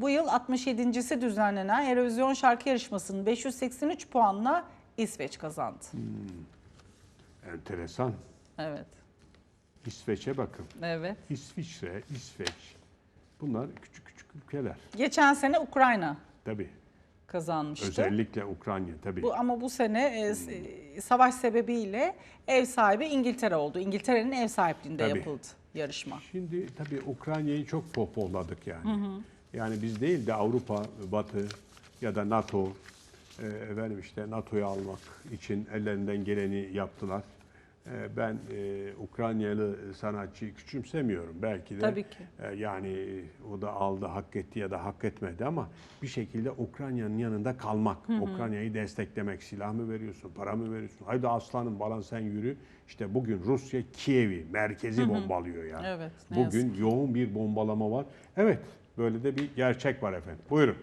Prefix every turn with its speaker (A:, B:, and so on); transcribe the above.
A: Bu yıl 67.si düzenlenen Eurovision şarkı yarışmasının 583 puanla İsveç kazandı.
B: Enteresan.
A: Evet.
B: İsveç'e bakın.
A: Evet.
B: İsviçre, İsveç. Bunlar küçük küçük ülkeler.
A: Geçen sene Ukrayna
B: Tabii.
A: kazanmıştı.
B: Özellikle Ukrayna tabii.
A: Bu ama bu sene e, e, savaş sebebiyle ev sahibi İngiltere oldu. İngiltere'nin ev sahipliğinde
B: Tabii.
A: yapıldı yarışma.
B: Şimdi tabii Ukrayna'yı çok pohpohladık yani. Yani biz değil de Avrupa, Batı ya da NATO, e, efendim işte NATO'yu almak için ellerinden geleni yaptılar. E, ben e, Ukraynalı sanatçıyı küçümsemiyorum belki de.
A: Tabii ki.
B: E, yani o da aldı, hak etti ya da hak etmedi ama bir şekilde Ukrayna'nın yanında kalmak, Ukrayna'yı desteklemek, silah mı veriyorsun, para mı veriyorsun? Haydi aslanım balan sen yürü. İşte bugün Rusya Kiev'i, merkezi bombalıyor yani.
A: Evet,
B: Bugün yoğun bir bombalama var. Evet, böyle de bir gerçek var efendim. Buyurun.